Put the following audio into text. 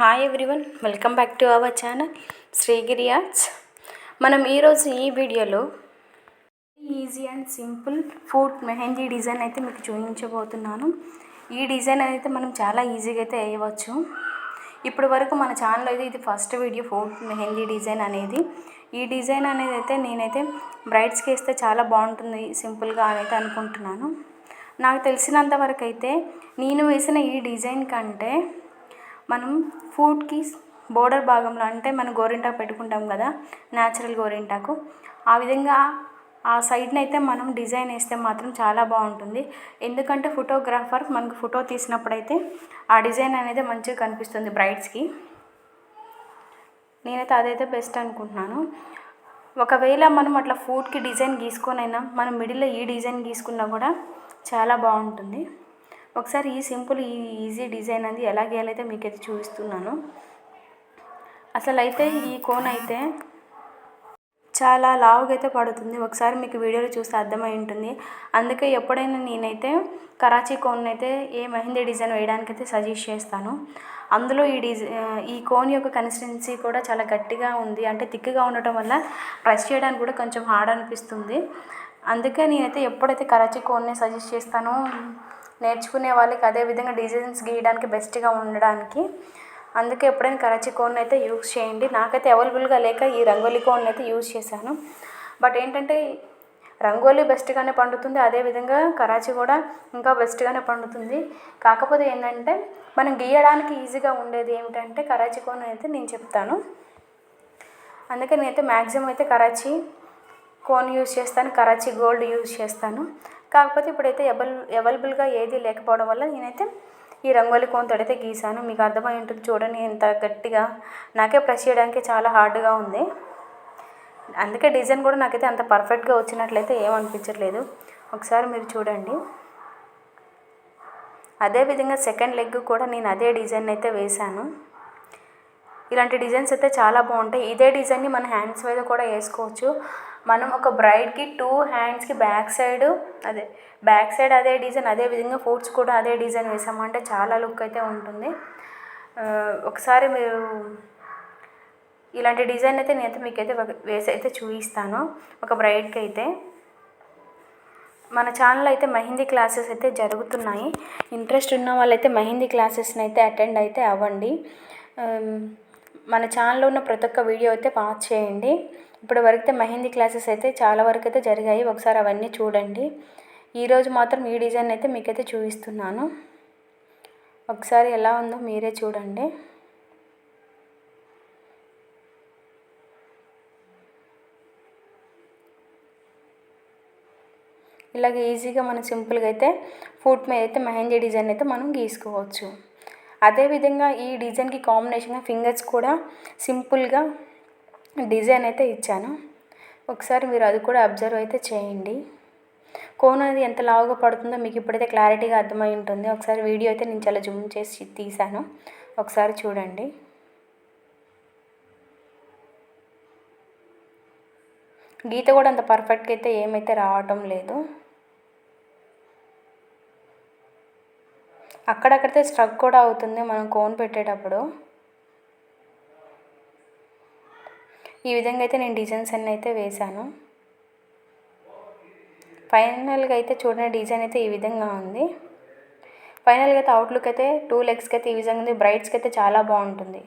Hi everyone welcome back to our channel Shrigiri arts మనం ఈరోజు ఈ వీడియోలో easy and simple foot mehndi design అయితే మీకు చూపించబోతున్నాను. ఈ డిజైన్ అయితే మనం చాలా ఈజీగా అయితే వేయవచ్చు. ఇప్పటి వరకు మన ఛానల్ అయితే ఇది first video foot mehndi design అనేది. ఈ డిజైన్ అనేది అయితే నేనైతే బ్రైడ్స్కి వేస్తే చాలా బాగుంటుంది సింపుల్గా అని అయితే అనుకుంటున్నాను. నాకు తెలిసినంత వరకు అయితే నేను వేసిన ఈ డిజైన్ కంటే మనం ఫుడ్కి బోర్డర్ భాగంలో అంటే మనం గోరింటాకు పెట్టుకుంటాం కదా న్యాచురల్ గోరింటాకు. ఆ విధంగా ఆ సైడ్ని అయితే మనం డిజైన్ వేస్తే మాత్రం చాలా బాగుంటుంది. ఎందుకంటే ఫోటోగ్రాఫర్ మనకు ఫోటో తీసినప్పుడైతే ఆ డిజైన్ అనేది మంచిగా కనిపిస్తుంది బ్రైడ్స్కి నేనైతే అదైతే బెస్ట్ అనుకుంటున్నాను. ఒకవేళ మనం అట్లా ఫుడ్కి డిజైన్ గీసుకొనైనా మనం మిడిల్లో ఈ డిజైన్ గీసుకున్నా కూడా చాలా బాగుంటుంది. ఒకసారి ఈ సింపుల్ ఈ ఈజీ డిజైన్ అనేది ఎలా గీయాలైతే మీకైతే చూపిస్తున్నాను. అసలు అయితే ఈ కోన్ అయితే చాలా లావుగా అయితే పడుతుంది. ఒకసారి మీకు వీడియోలో చూస్తే అర్థమై ఉంటుంది. అందుకే ఎప్పుడైనా నేనైతే కరాచీ కోన్ అయితే ఏ మెహందీ డిజైన్ వేయడానికి అయితే సజెస్ట్ చేస్తాను. అందులో ఈ డిజై ఈ కోన్ యొక్క కన్సిస్టెన్సీ కూడా చాలా గట్టిగా ఉంది. అంటే థిక్గా ఉండటం వల్ల ప్రెస్ చేయడానికి కూడా కొంచెం హార్డ్ అనిపిస్తుంది. అందుకే నేనైతే ఎప్పుడైతే కరాచీ కోన్నే సజెస్ట్ చేస్తానో నేర్చుకునే వాళ్ళకి అదే విధంగా డిజైన్స్ గీయడానికి బెస్ట్గా ఉండడానికి. అందుకే ఎప్పుడైనా కరాచీ కోన్ అయితే యూస్ చేయండి. నాకైతే అవైలబుల్గా లేక ఈ రంగోలీ కోన్ అయితే యూజ్ చేశాను. బట్ ఏంటంటే రంగోలీ బెస్ట్గానే పండుతుంది. అదేవిధంగా కరాచీ కూడా ఇంకా బెస్ట్గానే పండుతుంది. కాకపోతే ఏంటంటే మనం గీయడానికి ఈజీగా ఉండేది ఏమిటంటే కరాచీ కోన్ అయితే నేను చెప్తాను. అందుకే నేనైతే మ్యాక్సిమం అయితే కరాచీ కోన్ యూజ్ చేస్తాను. కరాచీ గోల్డ్ యూజ్ చేస్తాను. కాకపోతే ఇప్పుడైతే అవైల్ అవైలబుల్గా ఏది లేకపోవడం వల్ల నేనైతే ఈ రంగోలి కోన్తో అయితే గీసాను. మీకు అర్థమై ఉంటుంది చూడండి ఎంత గట్టిగా. నాకే ప్రెస్ చేయడానికి చాలా హార్డ్గా ఉంది. అందుకే డిజైన్ కూడా నాకైతే అంత పర్ఫెక్ట్గా వచ్చినట్లయితే ఏమనిపించట్లేదు ఒకసారి మీరు చూడండి. అదేవిధంగా సెకండ్ లెగ్ కూడా నేను అదే డిజైన్ అయితే వేశాను. ఇలాంటి డిజైన్స్ అయితే చాలా బాగుంటాయి. ఇదే డిజైన్ని మన హ్యాండ్స్ మీద కూడా వేసుకోవచ్చు. మనం ఒక బ్రైడ్కి టూ హ్యాండ్స్కి బ్యాక్ సైడ్ అదే బ్యాక్ సైడ్ అదే డిజైన్ అదే విధంగా ఫోర్ట్స్ కూడా అదే డిజైన్ వేసామంటే చాలా లుక్ అయితే ఉంటుంది. ఒకసారి మీరు ఇలాంటి డిజైన్ అయితే నేనైతే మీకైతే వేసి అయితే చూపిస్తాను. ఒక బ్రైడ్కి అయితే. మన ఛానల్ అయితే మెహందీ క్లాసెస్ అయితే జరుగుతున్నాయి. ఇంట్రెస్ట్ ఉన్న వాళ్ళైతే మెహందీ క్లాసెస్ని అయితే అటెండ్ అయితే అవ్వండి. మన ఛానల్లో ఉన్న ప్రతి ఒక్క వీడియో అయితే వాచ్ చేయండి. ఇప్పుడు వరకు మెహందీ క్లాసెస్ అయితే చాలా వరకు అయితే జరిగాయి. ఒకసారి అవన్నీ చూడండి. ఈరోజు మాత్రం ఈ డిజైన్ అయితే మీకైతే చూపిస్తున్నాను. ఒకసారి ఎలా ఉందో మీరే చూడండి. ఇలాగ ఈజీగా మనం సింపుల్గా అయితే ఫుట్ మీద అయితే మెహందీ డిజైన్ అయితే మనం గీసుకోవచ్చు. అదేవిధంగా ఈ డిజైన్కి కాంబినేషన్గా ఫింగర్స్ కూడా సింపుల్గా డిజైన్ అయితే ఇచ్చాను. ఒకసారి మీరు అది కూడా అబ్జర్వ్ అయితే చేయండి. కోన్ అనేది ఎంత లావుగా పడుతుందో మీకు ఇప్పుడైతే క్లారిటీగా అర్థమై ఉంటుంది. ఒకసారి వీడియో అయితే నేను చాలా జూమ్ చేసి తీశాను. ఒకసారి చూడండి. గీత కూడా అంత పర్ఫెక్ట్గా అయితే ఏమైతే రావటం లేదు. అక్కడక్కడితే స్ట్రక్ కూడా అవుతుంది మనం కోన్ పెట్టేటప్పుడు. ఈ విధంగా అయితే నేను డిజైన్స్ అన్నీ అయితే వేశాను. ఫైనల్గా అయితే చూడండి డిజైన్ అయితే ఈ విధంగా ఉంది. ఫైనల్గా అయితే అవుట్లుక్ అయితే టూ లెగ్స్కి అయితే ఈ విధంగా ఉంది. బ్రైడ్స్కి అయితే చాలా బాగుంటుంది.